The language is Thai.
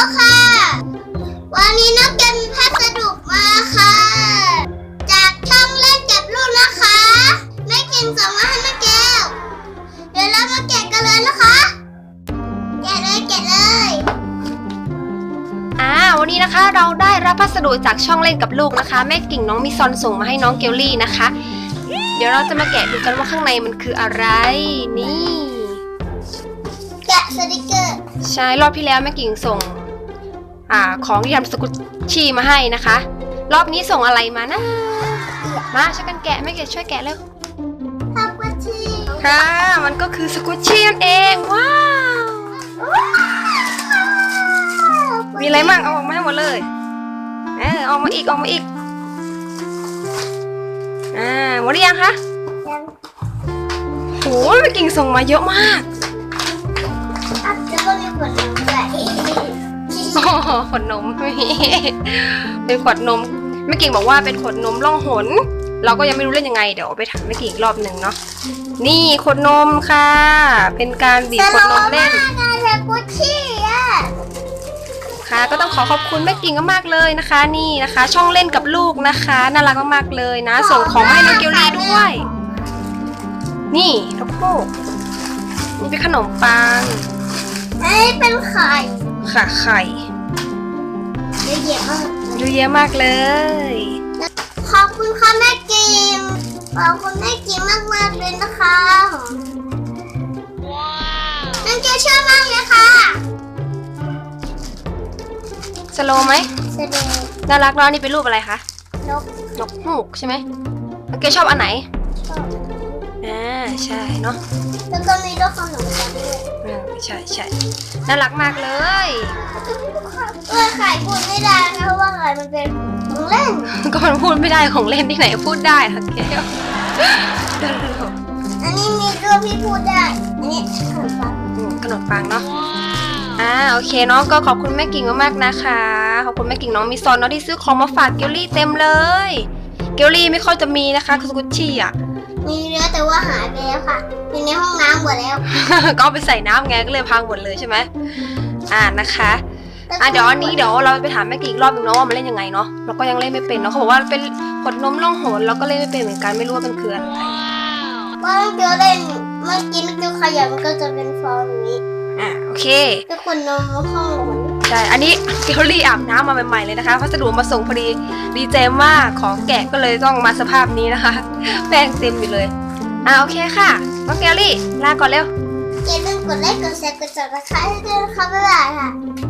แล้วค่ะ วันนี้น้องเกมมีพัสดุมาค่ะ จากช่องเล่นเก็บลูกนะคะแม่กินส่งมาให้แม่แก้ว เดี๋ยวเรามาแกะกันเลยนะคะ แกะเลยแกะเลย อ่าวันนี้นะคะเราได้รับพัสดุจากช่องเล่นกับลูกนะคะ แม่กิ่งน้องมิซอนส่งมาให้น้องเกลลี่นะคะ เดี๋ยวเราจะมาแกะดูกันว่าข้างในมันคืออะไร นี่ แกะสติกเกอร์ ใช่รอบที่แล้วแม่กิ่งส่ง อ่าของที่ทำสกุชชี่มาให้นะคะ รอบนี้ส่งอะไรมานะ มาช่วยกันแกะแม่เกดช่วยแกะเร็วทับกระชีค่ะมันก็คือสกุชชี่นั่นเองว้าวมีอะไรมั่งเอาออกมาให้หมดเลยเออออกมาอีกออกมาอีกอ่าหมดหรือยังคะยังโหแม่กิ่งส่งมาเยอะมากอะแล้วก็มีขวดน้ำด้วย โอ้โหขวดนมเป็นขวดนมแม่กิ่งบอกว่าเป็นขวดนมล่องหน เราก็ยังไม่รู้เล่นยังไงเดี๋ยวไปถามแม่กิ่งอีกรอบหนึ่งเนาะนี่ขวดนมค่ะ เป็นการบีบขวดนมเล่นสโลว์มากอะทับกระชีอะค่ะก็ต้องขอขอบคุณแม่กิ่งมากๆเลยนะคะ นี่นะคะ ช่องเล่นกับลูกนะคะน่ารักมากๆเลยนะ ส่งของให้น้องเกลลี่ด้วย นี่ทัพโพกนี่เป็นขนมปังอันนี้เป็นไข่ ค่ะไข่เยอะแยะมากดูเยอะมากเลย ขอบคุณค่ะแม่กิมขอบคุณแม่กิมมากมากๆเลยนะคะน้องเกลชอบมากเลยค่ะสโลว์ไหมแสดงน่ารักเนาะนี่เป็นรูปอะไรคะนกนกฮูกใช่ไหมโอเคชอบอันไหนชอบ อ่าใช่เนาะแล้วก็มีลูกขนมปังด้วยอืมใช่ใช่น่ารักมากเลยเออไข่พูดไม่ได้นะเพราะว่าไข่มันเป็นของเล่นก็มันพูดไม่ได้ของเล่นที่ไหนพูดได้ค่ะแก้วอันนี้มีรูปที่พูดได้อันนี้ขนมปังอืมขนมปังเนาะอ่าโอเคเนาะก็ขอบคุณแม่กิ่งมากๆนะคะขอบคุณแม่กิ่งน้องมิซอนเนาะที่ซื้อของมาฝากเกลลี่เต็มเลย เกลลี่ไม่ค่อยจะมีนะคะคือสกุชชี่อะ มีเนื้อแต่ว่าหายไปแล้วค่ะอยู่ในห้องน้ำหมดแล้วก็เอาไปใส่น้ำไงก็เลยพังหมดเลยใช่ไหมอ่านะคะอะเดี๋ยวอันนี้เดี๋ยวเราไปถามแม่กิ่งอีกรอบหนึงเนาะว่ามันเล่นยังไงเนาะเราก็ยังเล่นไม่เป็นเนาะเขาบอกว่าเป็นขวดนมล่องหนเราก็เล่นไม่เป็นเหมือนกันไม่รู้ว่ามันคืออะไร ว่าเกียวเล่นเมื่อกี้เกียวขยับมันก็จะเป็นฟองอย่างนี้ อะโอเคก็คนนมห้องหมุนใช่อันนี้เกลลี่อาบน้ำมาใหม่ๆเลยนะคะพัสดุมาส่งพอดีดีใจมากของแกะก็เลยต้องมาสภาพนี้นะคะ แป้งเต็มอยู่เลยอะโอเคค่ะน้องเกลลี่ลาก่อนเร็วอย่าลืมกดไลค์กดแชร์กดซับสไครต์ให้ด้วยนะคะบ๊ายบายค่ะ